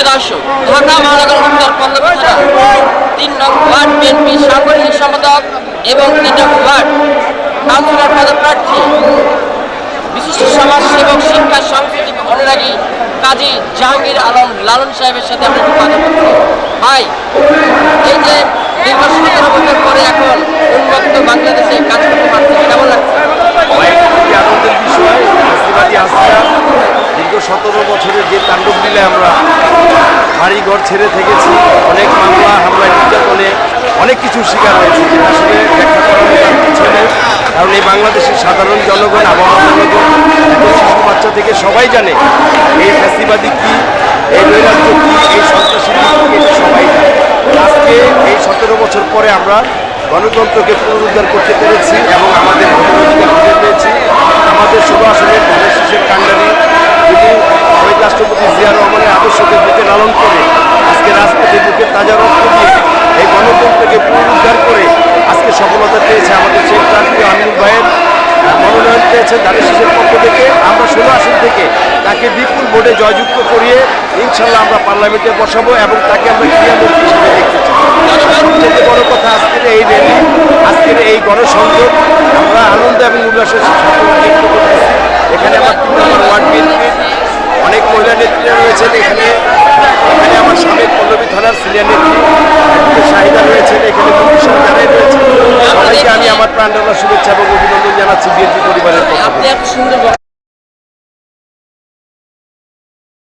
প্রিয় ঢাকা মহানগর উত্তর পল্লবী তিন নং ওয়ার্ড সাংগঠনিক সম্পাদক এবং তিন নং ওয়ার্ড কাউন্সিলর সমাজ সেবক শিক্ষা সংস্কৃতি অনুরাগী কাজী জাহাঙ্গীর আলম লালন সাহেবের সাথে আমরা একটু কথা ভাই, এই যে পরে এখন উন্মুক্ত বাংলাদেশে কাজ করতে পারছে কেমন লাগছে? দীর্ঘ সতেরো বছরের যে তাণ্ডব আমরা বাড়ি ঘর ছেড়ে থেকেছি। অনেক মামলা, হামলা, নির্যাতনে অনেক কিছু শিকার হয়েছে। আসলে ব্যাখ্যা করার কারণ এই বাংলাদেশের সাধারণ জনগণ, আবহাওয়া জনগণ শিশু বাচ্চা থেকে সবাই জানে এই ফ্যাসিবাদী কি, এই নৈরাজ্য কি, এই সন্ত্রাসী কি, এটা সবাই জানে। আজকে এই সতেরো বছর পরে আমরা গণতন্ত্রকে পুনরুদ্ধার করতে পেরেছি এবং আমাদের ভোটাধিকার ফিরে পেয়েছি। আমাদের ষোলো আসনের ধানের শীষের কাণ্ডারি শহীদ রাষ্ট্রপতি জিয়া রহমানের আদর্শকে লালন করে, আজকে রাজপথে বুকে তাজা রক্ত দিয়ে এই গণতন্ত্রকে পুনরুদ্ধার করে আজকে সফলতা পেয়েছে আমাদের সেই প্রান্তীয় আমিনুল ভাইয়ের মনোনয়ন পেয়েছে ধানের শীষের পক্ষ থেকে। আমরা ষোলো আসন থেকে তাকে বিপুল ভোটে জয়যুক্ত করিয়ে ইনশাল্লাহ আমরা পার্লামেন্টে বসাবো এবং তাকে আমরা ক্রিয়ামন্ত্রী হিসেবে দেখতে চাই। সবচেয়ে বড় কথা আজকের এই র্যালি, আজকের এই গণসংযোগ, আমরা আনন্দ এবং উল্লাসের সাথে ব্যক্ত করতেছি এখানে আমার তিন নম্বর ওয়ার্ড বিএনপির অনেক মহিলা নেত্রীরা রয়েছেন এখানে। এখানে আমার সাবেক পল্লবী থানার সিনিয়র নেত্রী সাহিদা রয়েছেন। এখানে সরকারের রয়েছেন। সবাইকে আমি আমার প্রাণ শুভেচ্ছা এবং অভিনন্দন জানাচ্ছি বিএনপি পরিবারের